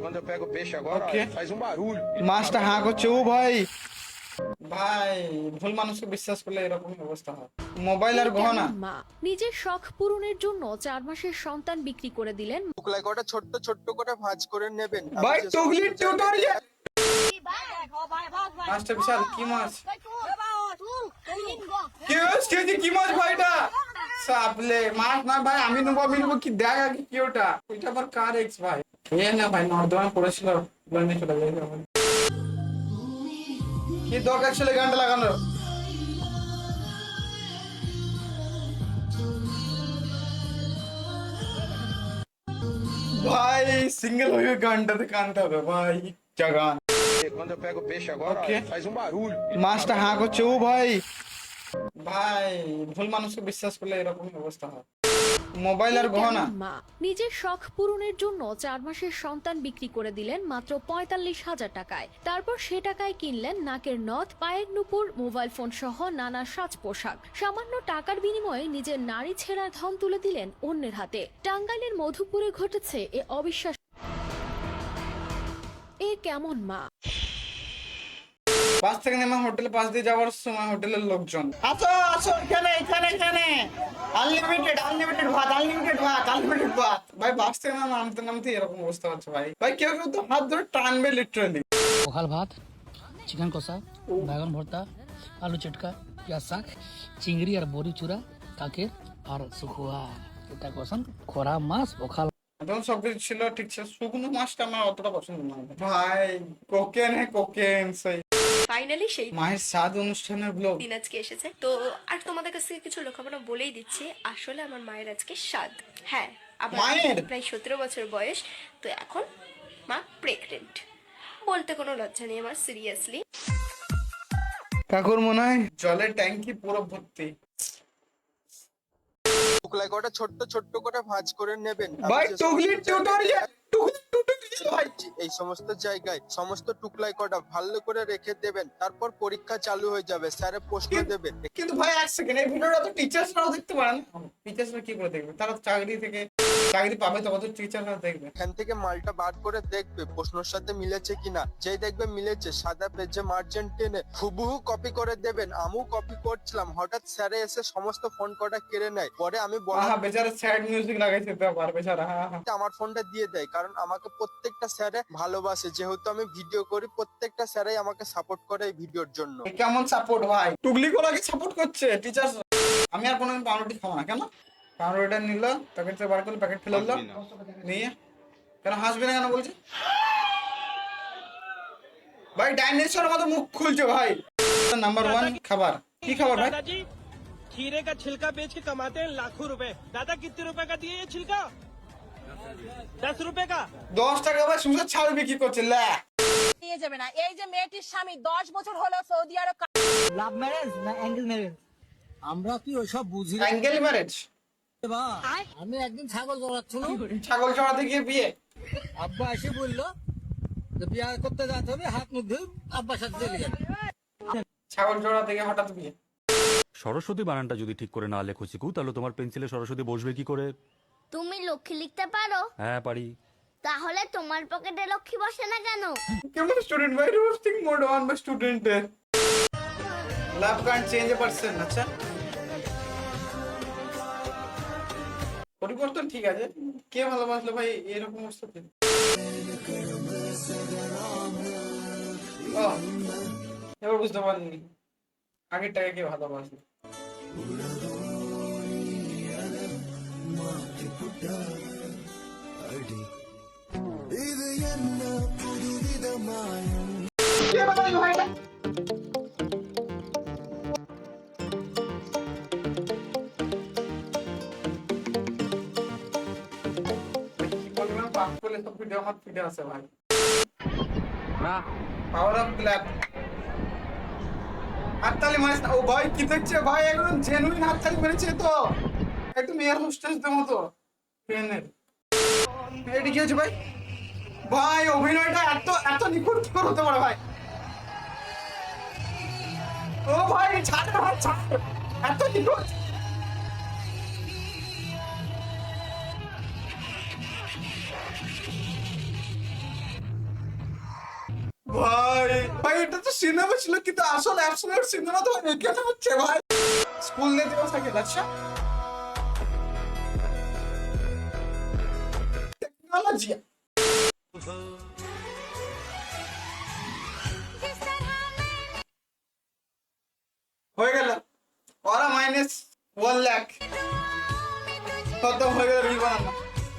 quando eu pego o peixe agora, O quê? ó, faz um barulho. মাছটা হাঁ করছে ও ভাই ভাই ভুল মানুষকে বিশ্বাস করলে এরকমই অবস্থা হয়। মোবাইল আর গহনা? মা? নিজের শখ পূরণের জন্য চার মাসের সন্তান বিক্রি করে দিলেন। কটা ছোট্ট ছোট্ট করে ভাজ করে নেবেন। আমি ভাই টিউটোরিয়াল বিশাল কি মাছ? কি কি মাছ ভাই সাপলে। মাছ না ভাই আমি নেব আমি নেব। কি দেখ আগে কি ওটা? ওইটা আবার কার এক্স ভাই? এ না ভাই নর্দমা পড়েছিল বলে চলে গেছে আমার। কি দরকার ছিল গানটা লাগানোর ভাই সিঙ্গেল হয়ে গানটাতে কানতে হবে ভাই যা গান Quando eu pego o peixe agora, O quê? ó, faz um barulho. মাছটা হাঁ করছে ও ভাই ভাই ভুল মানুষকে বিশ্বাস করলে এরকমই অবস্থা হয় মোবাইল আর গহনা। মা নিজের শখ পূরণের জন্য চার মাসের সন্তান বিক্রি করে দিলেন মাত্র পঁয়তাল্লিশ হাজার টাকায়। তারপর সে টাকায় কিনলেন নাকের নথ পায়ের নুপুর মোবাইল ফোন সহ নানা সাজ পোশাক। সামান্য টাকার বিনিময়ে নিজের নারী ছেঁড়ার ধন তুলে দিলেন অন্যের হাতে। টাঙ্গাইলের মধুপুরে ঘটেছে এ অবিশ্বাস এ কেমন মা? বাস থেকে নেমে হোটেলে পাশ দিয়ে যাওয়ার সময় হোটেলের লোকজন। আসো আসো এখানে এখানে এখানে। আনলিমিটেড আনলিমিটেড ভাত আনলিমিটেড ভাত আনলিমিটেড ভাত। ভাই বাস থেকে নামতে নামতে এরকম অবস্থা হচ্ছে ভাই। ভাই কেউ কেউ তো হাত ধরে টানবে লিটারালি পখাল ভাত চিকেন কষা বেগুন ভর্তা আলু চটকা পেঁয়াজ শাক চিংড়ি আর বড়ি চূড়া কাকের আর শুকুয়া। এটা কষান খরা মাছ পখাল। একদম সবকিছু ছিল ঠিক ছিল। শুকনো মাছটা আমার অতটা পছন্দ না। ভাই কোকেন হ্যাঁ কোকেন সেই। ফাইনালি সেই মায়ের স্বাদ অনুষ্ঠানের ব্লগ দিন আজকে এসেছে। তো আর তোমাদের কাছ থেকে কিছু লেখাপড়া বলেই দিচ্ছি আসলে আমার মায়ের আজকে স্বাদ হ্যাঁ আমার প্রায় সতেরো বছর বয়স তো এখন মা প্রেগনেন্ট বলতে কোনো লজ্জা নেই আমার সিরিয়াসলি কাকুর মনে হয় জলের ট্যাঙ্কি পুরো ভর্তি। শুকলাই কটা ছোট্ট ছোট্ট করে ভাঁজ করে নেবেন। ভাই সমস্ত টিউটোরিয়াল ভাই এই সমস্ত জায়গায় সমস্ত টুকলাই কটা ভালো করে রেখে দেবেন তারপর পরীক্ষা চালু হয়ে যাবে স্যারে প্রশ্ন দেবেন কিন্তু ভাই এক সেকেন্ড এই ভিডিওটা তো টিচার্সরাও দেখতে পারেন। টিচার্সরা কি করে দেখবে? তারা চাকরি থেকে চাকরি পাবে তবে তো টিচাররা দেখবে। এখান থেকে মালটা বার করে দেখবে প্রশ্নের সাথে মিলেছে কিনা। যেই দেখবে মিলেছে সাদা পেজে মার্জেন টেনে হুবহু কপি করে দেবেন। আমিও কপি করছিলাম হঠাৎ স্যারে এসে সমস্ত ফোন কটা কেড়ে নেয়। পরে আমি বলা বেচারা স্যাড মিউজিক লাগাইছে ব্যাপার বেচারা আমার ফোনটা দিয়ে দেয় কারণ আমাকে প্রত্যেকটা স্যারে ভালোবাসে যেহেতু আমি ভিডিও করি প্রত্যেকটা স্যারাই আমাকে সাপোর্ট করে এই ভিডিওর জন্য এ কেমন সাপোর্ট ভাই টুগলি কোলাকে সাপোর্ট করছে টিচার্স আমি আর কোনোদিন পাউরুটি খাবো না কেন পাউরুটিটা নিল প্যাকেট থেকে বার করলো প্যাকেট ফেলে দিল নিয়ে কেন হাসবে না কেন বলছে ভাই ডাইনোসর মতো মুখ খুলছে ভাই নাম্বার ওয়ান খাবার কি খাবার ভাই दादाजी खीरे का छिलका बेच के कमाते हैं लाखों रुपए दादा कितने रुपए का दिए ये छिलका দশ রুপে কা? দশ টাকা করছে নিয়ে যাবে না। এই যে মেয়েটির স্বামী দশ বছর হলো সৌদি আরব লাভ ম্যারেজ না অ্যাঙ্গেল ম্যারেজ আমরা কি ওইসব বুঝি অ্যাঙ্গেল ম্যারেজ আমি একদিন ছাগল ছাগল চড়াতে গিয়ে বিয়ে? আব্বা এসে বলল যে বিয়ে করতে যাতে হবে হাত মুখ সাথে চলে যাবে। ছাগল চড়াতে গিয়ে হঠাৎ বিয়ে? সরস্বতী বানানটা যদি ঠিক করে না লেখো চিকু তাহলে তোমার পেন্সিলে সরস্বতী বসবে কি করে? তুমি লক্ষ্মী লিখতে পারো? হ্যাঁ পারি। তাহলে তোমার পকেটে লক্ষ্মী বসে না কেন? কেমন স্টুডেন্ট ভাই রোস্টিং মোড অন বাই স্টুডেন্টের love can't change a person আচ্ছা। পরিবর্তন ঠিক আছে। কে ভালোবাসলো ভাই? এরকম অবস্থা ও, এবার বুঝতে পারিনি। আগের টাকা কে ভালোবাসলো? আছে ভাই পাওয়ার অফ ক্ল্যাপ হাততালি মারিস। ও ভাই কি দেখছে? ভাই একদম জেনুইন হাততালি মেরেছে তো। একদম এয়ার হোস্টেসদের মতো। এটা কি ভাই? ভাই, অভিনয়টা এত এত নিখুঁত কি করে হতে পারে ভাই? ও ভাই, ছাড় ভাই ছাড়। এত নিখুঁত। ভাই ভাই, এটা তো সিনেমা ছিল, কিন্তু আসলে অ্যাবসলিউট সিনেমা তো এখানে হচ্ছে ভাই। স্কুল নিয়ে থাকে আচ্ছা টেকনোলজি হয়ে গেল। ওরা মাইনাস ওয়ান লাখ কত হয়ে গেল রিল